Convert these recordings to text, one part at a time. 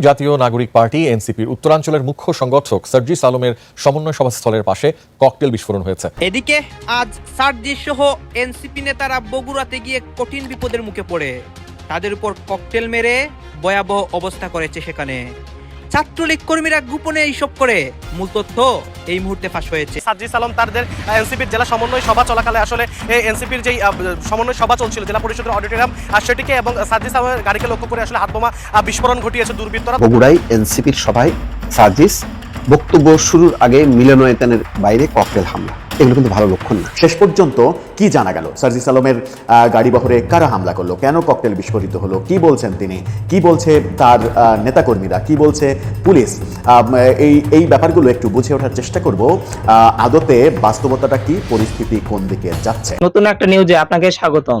জাতীয় নাগরিক পার্টি, এনসিপির উত্তরাঞ্চলের মুখ্য সংগঠক সার্জিস আলমের সমন্বয় সভাস্থলের পাশে ককটেল বিস্ফোরণ হয়েছে। এদিকে আজ সার্জি সহ এনসিপি নেতারা বগুড়াতে গিয়ে কঠিন বিপদের মুখে পড়ে। তাদের উপর ককটেল মেরে ভয়াবহ অবস্থা করেছে সেখানে। ছাত্রলীগ কর্মীরা গোপনে এইসব করে। মূল তথ্য এই মুহূর্তে ফাঁস হয়েছে। সাজ্জি সালাম তাদের এনসিপির জেলা সমন্বয় সভা চলাকালে আসলে এই এনসিপির যেই সমন্বয় সভা চলছিল জেলা পরিষদের অডিটোরিয়াম আর সেটিকে এবং সাজ্জি সালামের গাড়িকে লক্ষ্য করে আসলে হাতবোমা বিস্ফোরণ ঘটিয়েছে দুর্বৃত্তরা। বগুড়ায় এনসিপির সভায় সার্জিস বক্তব্য শুরুর আগে মিলনায়তনের বাইরে ককটেল হামলা। এগুলো কিন্তু ভালো লক্ষণ না। শেষ পর্যন্ত কি জানা গেল? সার্জিস আলমের গাড়ি বহরে কারা হামলা করল? কেন ককটেল বিস্ফোরিত হলো? কি বলছেন তিনি? কি বলছে তার নেতাকর্মীরা? কি বলছে পুলিশ? এই এই ব্যাপারগুলো একটু বুঝে ওঠার চেষ্টা করব। আদতে বাস্তবতাটা কি? পরিস্থিতি কোন দিকে যাচ্ছে? নতুন একটা নিউজে আপনাকে স্বাগতম।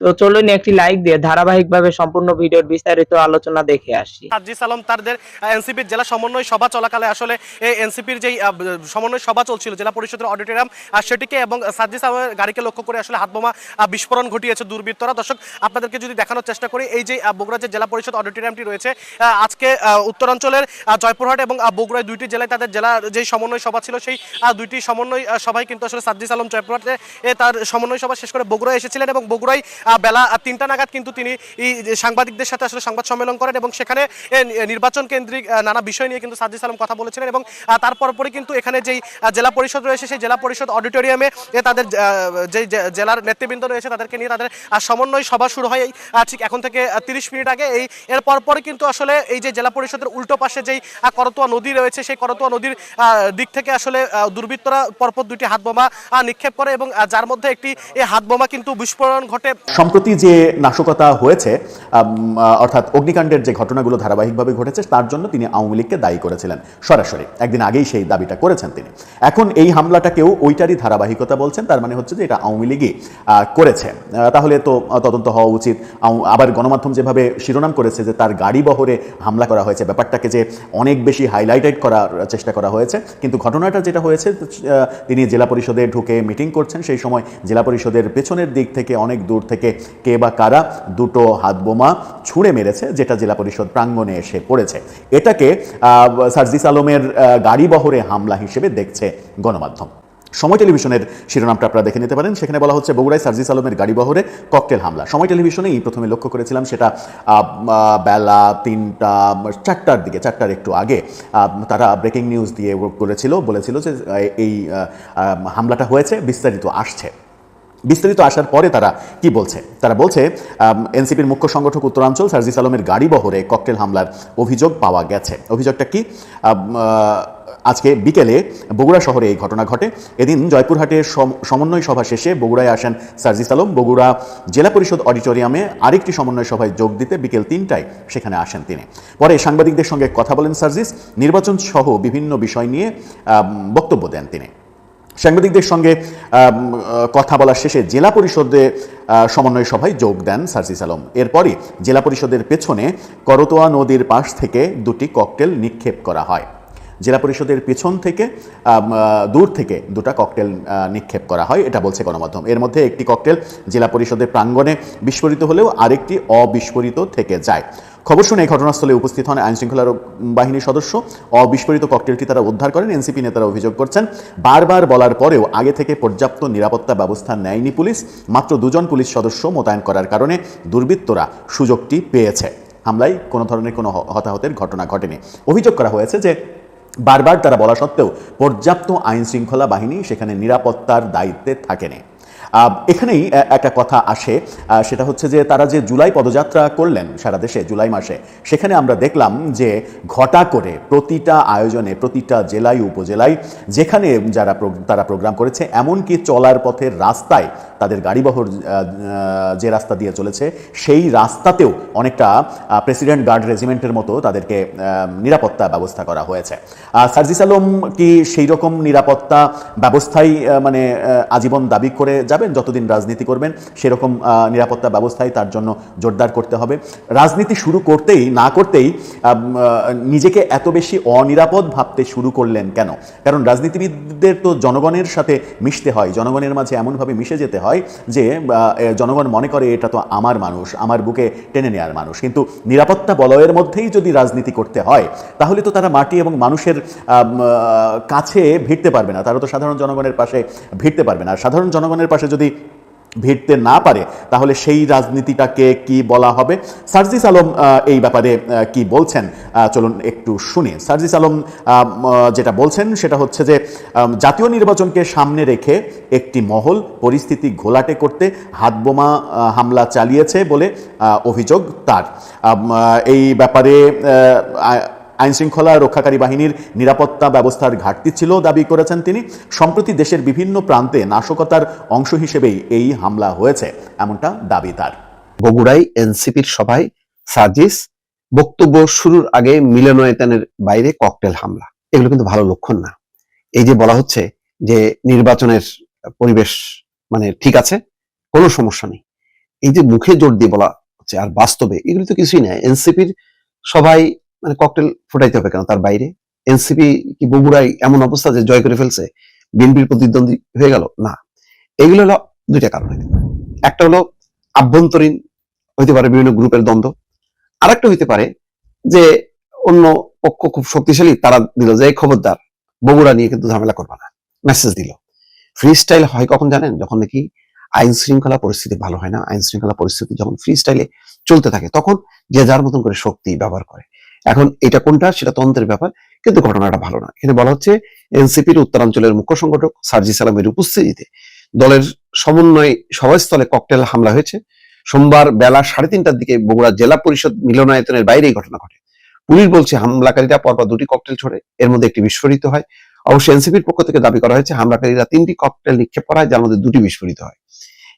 তো চলুন একটি লাইক দিয়ে ধারাবাহিকভাবে সম্পূর্ণ ভিডিওর বিস্তারিত আলোচনা দেখে আসি। সাজ্জিস আলম তাদের এনসিপির জেলা সমন্বয় সভা চলাকালে আসলে এই এনসিপির যেই সমন্বয় সভা চলছিল, জেলা পরিষদের অডিটোরিয়াম সেটিকে এবং সাজ্জিস আলমের গাড়িকে লক্ষ্য করে আসলে হাতবোমা বিস্ফোরণ ঘটিয়েছে দুর্বৃত্তরা। দর্শক, আপনাদেরকে যদি দেখানোর চেষ্টা করি, এই যে বগুড়া যে জেলা পরিষদ অডিটোরিয়ামটি রয়েছে আজকে উত্তরাঞ্চলের জয়পুরহাট এবং বগুড়ায় দুইটি জেলায় তাদের জেলা যেই সমন্বয় সভা ছিল, সেই দুইটি সমন্বয় সভায় কিন্তু আসলে সাজ্জিস আলম জয়পুরহাটে তার সমন্বয় সভা শেষ করে বগুড়ায় এসেছিলেন এবং বগুড়ায় বেলা তিনটা নাগাদ কিন্তু তিনি যে সাংবাদিকদের সাথে আসলে সংবাদ সম্মেলন করেন এবং সেখানে নির্বাচন কেন্দ্রিক নানা বিষয় নিয়ে কিন্তু সাজ্জিস আলম কথা বলেছিলেন এবং আহ, তারপর পরে কিন্তু এখানে যেই জেলা পরিষদ রয়েছে সেই জেলা পরিষদ অডিটোরিয়ামে তাদের যেই জেলার নেতৃবৃন্দ রয়েছে তাদেরকে নিয়ে তাদের সমন্বয় সভা শুরু হয় এই, ঠিক এখন থেকে তিরিশ মিনিট আগে। এই এর পরপরই কিন্তু আসলে এই যে জেলা পরিষদের উল্টো পাশে যেই করতোয়া নদী রয়েছে সেই করতোয়া নদীর দিক থেকে আসলে দুর্বৃত্তরা পরপর দুইটি হাত বোমা নিক্ষেপ করে এবং যার মধ্যে একটি এই হাত বোমা কিন্তু বিস্ফোরণ ঘটে। সম্প্রতি যে নাশকতা হয়েছে অর্থাৎ অগ্নিকাণ্ডের যে ঘটনাগুলো ধারাবাহিকভাবে ঘটেছে, তার জন্য তিনি আওয়ামী লীগকে দায়ী করেছিলেন সরাসরি। একদিন আগেই সেই দাবিটা করেছেন তিনি। এখন এই হামলাটাকেও ওইটারই ধারাবাহিকতা বলছেন, তার মানে হচ্ছে যে এটা আওয়ামী লীগই করেছে। তাহলে তো তদন্ত হওয়া উচিত। আবার গণমাধ্যম যেভাবে শিরোনাম করেছে যে তার গাড়ি বহরে হামলা করা হয়েছে, ব্যাপারটাকে যে অনেক বেশি হাইলাইটেড করার চেষ্টা করা হয়েছে। কিন্তু ঘটনাটা যেটা হয়েছে তিনি জেলা পরিষদে ঢুকে মিটিং করছেন। সেই সময় জেলা পরিষদের পেছনের দিক থেকে, অনেক দূর থেকে কে বা কারা দুটো হাত বোমা ছুঁড়ে মেরেছে, যেটা জেলা পরিষদ প্রাঙ্গণে এসে পড়েছে। এটাকে সার্জিস আলমের গাড়ি বহরে হামলা হিসেবে দেখছে গণমাধ্যম। সময় টেলিভিশনের শিরোনামটা আপনারা দেখে নিতে পারেন। সেখানে বলা হচ্ছে, বগুড়ায় সার্জিস আলমের গাড়ি বহরে ককটেল হামলা। সময় টেলিভিশনেই প্রথমে লক্ষ্য করেছিলাম, সেটা বেলা তিনটা, চারটার দিকে, চারটার একটু আগে তারা ব্রেকিং নিউজ দিয়ে করেছিল, বলেছিল যে এই হামলাটা হয়েছে, বিস্তারিত আসছে। বিস্তারিত আসার পরে তারা কি বলছে? তারা বলছে এনসিপির মুখ্য সংগঠক উত্তরাঞ্চল সার্জিস আলমের গাড়ি বহরে ককটেল হামলার অভিযোগ পাওয়া গেছে। অভিযোগটা কি? আজকে বিকেলে বগুড়া শহরে এই ঘটনা ঘটে। এদিন জয়পুরহাটে সমন্বয় সভা শেষে বগুড়ায় আসেন সার্জিস আলম। বগুড়া জেলা পরিষদ অডিটোরিয়ামে আরেকটি সমন্বয় সভায় যোগ দিতে বিকেল তিনটায় সেখানে আসেন তিনি। পরে সাংবাদিকদের সঙ্গে কথা বলেন সার্জিস। নির্বাচন সহ বিভিন্ন বিষয় নিয়ে বক্তব্য দেন তিনি। সাংবাদিকদের সঙ্গে কথা বলার শেষে জেলা পরিষদে সমন্বয় সভায় যোগ দেন সার্জিস আলম। এরপরই জেলা পরিষদের পেছনে করতোয়া নদীর পাশ থেকে দুটি ককটেল নিক্ষেপ করা হয়। জেলা পরিষদের পেছন থেকে দূর থেকে দুটা ককটেল নিক্ষেপ করা হয়, এটা বলছে গণমাধ্যম। এর মধ্যে একটি ককটেল জেলা পরিষদের প্রাঙ্গণে বিস্ফোরিত হলেও আরেকটি অবিস্ফোরিত থেকে যায়। খবর শুনে ঘটনাস্থলে উপস্থিত হন আইনশৃঙ্খলা বাহিনীর সদস্য। অবিস্ফোরিত ককটেলটি তারা উদ্ধার করেন, এনসিপি নেতারা অভিযোগ করছেন, বারবার বলার পরেও আগে থেকে পর্যাপ্ত নিরাপত্তা ব্যবস্থা নেয়নি পুলিশ, মাত্র দুজন পুলিশ সদস্য মোতায়েন করার কারণে দুর্বৃত্তরা সুযোগটি পেয়েছে। হামলায় কোনো ধরনের কোনো হতাহতের ঘটনা ঘটেনি। অভিযোগ করা হয়েছে যে বারবার তারা বলা সত্ত্বেও পর্যাপ্ত আইন শৃঙ্খলা বাহিনী সেখানে নিরাপত্তার দায়িত্বে থাকেনি। এখানেই একটা কথা আসে সেটা হচ্ছে যে তারা যে জুলাই পদযাত্রা করলেন সারা দেশে জুলাই মাসে, সেখানে আমরা দেখলাম যে ঘটা করে প্রতিটা আয়োজনে, প্রতিটা জেলায়, উপজেলায়, যেখানে যারা তারা প্রোগ্রাম করেছে, এমনকি চলার পথের রাস্তায় তাদের গাড়িবহর যে রাস্তা দিয়ে চলেছে, সেই রাস্তাতেও অনেকটা প্রেসিডেন্ট গার্ড রেজিমেন্টের মতো তাদেরকে নিরাপত্তা ব্যবস্থা করা হয়েছে। সার্জিস আলম কি সেই রকম নিরাপত্তা ব্যবস্থাই মানে আজীবন দাবি করে যাবেন, যতদিন রাজনীতি করবেন, সেরকম নিরাপত্তা ব্যবস্থাই তার জন্য জোরদার করতে হবে। রাজনীতি শুরু করতেই, না করতেই নিজেকে এত বেশি অনিরাপদ ভাবতে শুরু করলেন কেন? কারণ রাজনীতিবিদদের তো জনগণের সাথে মিশতে হয়, জনগণের মাঝে এমনভাবে মিশে যেতে হয় যে জনগণ মনে করে এটা তো আমার মানুষ, আমার বুকে টেনে নেওয়ার মানুষ। কিন্তু নিরাপত্তা বলয়ের মধ্যেই যদি রাজনীতি করতে হয়, তাহলে তো তারা মাটি এবং মানুষের কাছে ভিড়তে পারবে না। তারা তো সাধারণ জনগণের পাশে ভিড়তে পারবে না। আর সাধারণ জনগণের পাশে যদি ভিড়তে না পারে, তাহলে সেই রাজনীতিটাকে কি বলা হবে? সার্জিস আলম এই ব্যাপারে কি বলছেন? চলুন একটু শুনি। সার্জিস আলম যেটা বলছেন সেটা হচ্ছে যে জাতীয় নির্বাচনকে সামনে রেখে একটি মহল পরিস্থিতি ঘোলাটে করতে হাতবোমা হামলা চালিয়েছে বলে অভিযোগ তার। এই ব্যাপারে আহ, আইন শৃঙ্খলা রক্ষাকারী বাহিনীর নিরাপত্তা ব্যবস্থার ঘাটতি ছিল দাবি করেছেন তিনি। সম্প্রতি দেশের বিভিন্ন প্রান্তে নাশকতার অংশ হিসেবেই এই হামলা হয়েছে এমনটা দাবি তার। বগুড়ায় এনসিপির সভায় সাজিস বক্তব্য শুরুর আগে মিলনায়তনের বাইরে ককটেল হামলা। এগুলো কিন্তু ভালো লক্ষণ না। এই যে বলা হচ্ছে যে নির্বাচনের পরিবেশ মানে ঠিক আছে কোনো সমস্যা নেই। এই যে মুখে জোর দিয়ে বলা হচ্ছে আর বাস্তবে এগুলো তো কিছুই না। এনসিপির সবাই মানে ককটেল ফুটাইতে হবে কেন? তার বাইরে এনসিপি কি বগুড়ায় এমন অবস্থা যে জয় করে ফেলছে, বিএনপির প্রতিদ্বন্দ্বী হয়ে গেল? না। এগুলো হলো দুইটা কারণ হইতে পারে। একটা হলো আভ্যন্তরীণ হইতে পারে বিভিন্ন গ্রুপের দ্বন্দ্ব। আরেকটা হইতে পারে যে অন্য পক্ষ খুব শক্তিশালী, তারা দিল যে খবরদার, বগুড়া নিয়ে কিন্তু ঝামেলা করবে না। মেসেজ দিল। ফ্রি স্টাইল হয় কখন জানেন? যখন নাকি আইন শৃঙ্খলা পরিস্থিতি ভালো হয় না, আইন শৃঙ্খলা পরিস্থিতি যখন ফ্রি স্টাইলে চলতে থাকে, তখন যে যার মতন করে শক্তি ব্যবহার করে। এখন এটা কোনটা? সেটা তন্ত্রের ব্যাপার, কিন্তু ঘটনাটা ভালো না। এখানে বলা হচ্ছে, এনসিপির উত্তরাঞ্চলের মুখ্য সংগঠক সার্জি সালামের উপস্থিতিতে দলের সমন্বয় সভাস্থলে ককটেল হামলা হয়েছে। সোমবার বেলা সাড়ে তিনটার দিকে বগুড়া জেলা পরিষদ মিলনায়তনের বাইরে এই ঘটনা ঘটে। পুলিশ বলছে, হামলাকারীরা পরপর দুটি ককটেল ছোড়ে, এর মধ্যে একটি বিস্ফোরিত হয়। অবশ্য এনসিপির পক্ষ থেকে দাবি করা হয়েছে, হামলাকারীরা তিনটি ককটেল নিক্ষেপ করা হয় যার মধ্যে দুটি বিস্ফোরিত হয়।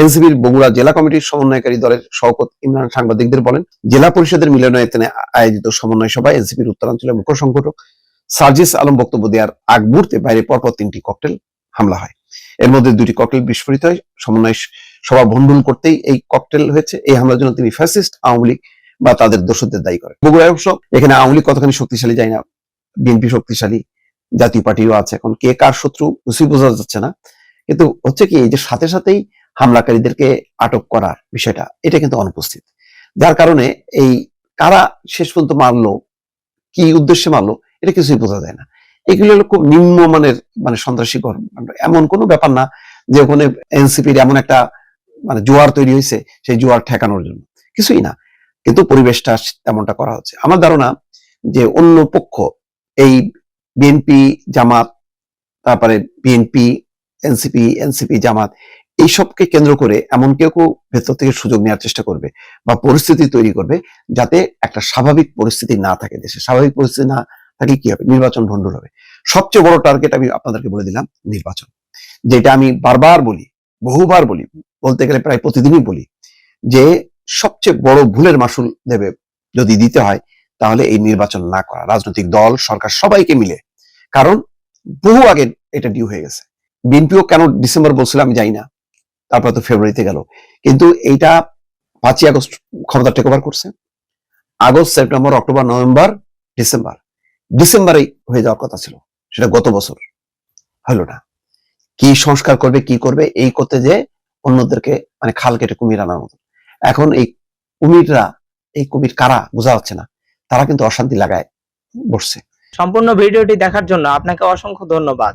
এনসিপির বগুড়া জেলা কমিটির সমন্বয়কারী দলের শওকত ইমরান সাংবাদিকদের বলেন, জেলা পরিষদের মিলনায়তনে আয়োজিত সমন্বয় সভায় এনসিপির উত্তরাঞ্চলের মুখ্য সংগঠক সার্জিস আলম বক্তব্য দেওয়ার আগ মুহূর্তে বাইরে পরপর তিনটি ককটেল হামলা হয়। এর মধ্যে দুটি ককটেল বিস্ফোরিত হয়। সমন্বয় সভা ভণ্ডুল করতেই এই ককটেল হয়েছে। এই হামলার জন্য তিনি ফ্যাসিস্ট, আওয়ামী লীগ বা তাদের দোষদের দায়ী করেন। বগুড়ায় অবশ্য এখানে আওয়ামী লীগ কতখানি শক্তিশালী যায় না। বিএনপি শক্তিশালী, জাতীয় পার্টিও আছে এখন। কে কার শত্রু, কিছুই বোঝা যাচ্ছে না। কিন্তু হচ্ছে কি, এই যে সাথে সাথেই হামলাকারীদেরকে আটক করার বিষয়টা, এটা কিন্তু অনুপস্থিত। যার কারণে এই কারা শেষ পর্যন্ত মারলো, কি উদ্দেশ্যে মারলো, এটা কিছুই বোঝা যায় না। এগুলো হলো খুব নিম্নমানের মানে সন্ত্রাসী কর্মকাণ্ড এমন কোনো ব্যাপার না যে ওখানে এনসিপির এমন একটা মানে জোয়ার তৈরি হয়েছে সেই জোয়ার ঠেকানোর জন্য। কিছুই না। কিন্তু পরিবেশটা তেমনটা করা হচ্ছে। আমার ধারণা যে অন্য পক্ষ, এই বিএনপি, জামাত, তারপরে বিএনপি, এনসিপি এনসিপি, জামাত এইসবকে কেন্দ্র করে এমন কেউ কেউ ভেতর থেকে সুযোগ নেওয়ার চেষ্টা করবে বা পরিস্থিতি তৈরি করবে যাতে একটা স্বাভাবিক পরিস্থিতি না থাকে দেশে। স্বাভাবিক পরিস্থিতি না থাকলে কি হবে? নির্বাচন ভণ্ডুল হবে। সবচেয়ে বড় টার্গেট আমি আপনাদেরকে বলে দিলাম, নির্বাচন। যেটা আমি বারবার বলি, বহুবার বলি, বলতে গেলে প্রায় প্রতিদিনই বলি যে সবচেয়ে বড় ভুলের মাসুল দেবে যদি দিতে হয়, তাহলে এই নির্বাচন না করা। রাজনৈতিক দল, সরকার সবাইকে মিলে। কারণ বহু আগে এটা ডিউ হয়ে গেছে। বিএনপিও কেন ডিসেম্বর বলছিল আমি জানি না। তারপর তো ফেব্রুয়ারিতে গেল। কিন্তু এইটা পাঁচই আগস্ট ক্ষমতা টেক ওভার করছে। August September October November December ডিসেম্বরেই হয়ে যাওয়ার কথা ছিল। সেটা গত বছর হলো না। কি সংস্কার করবে, কি করবে, এই করতে যে অন্যদেরকে মানে খাল কেটে কুমির আনার মতো। এখন এই কুমিররা, এই কুমির কারা বোঝা যাচ্ছে না। তারা কিন্তু অশান্তি লাগায় বসছে। সম্পূর্ণ ভিডিওটি দেখার জন্য আপনাকে অসংখ্য ধন্যবাদ।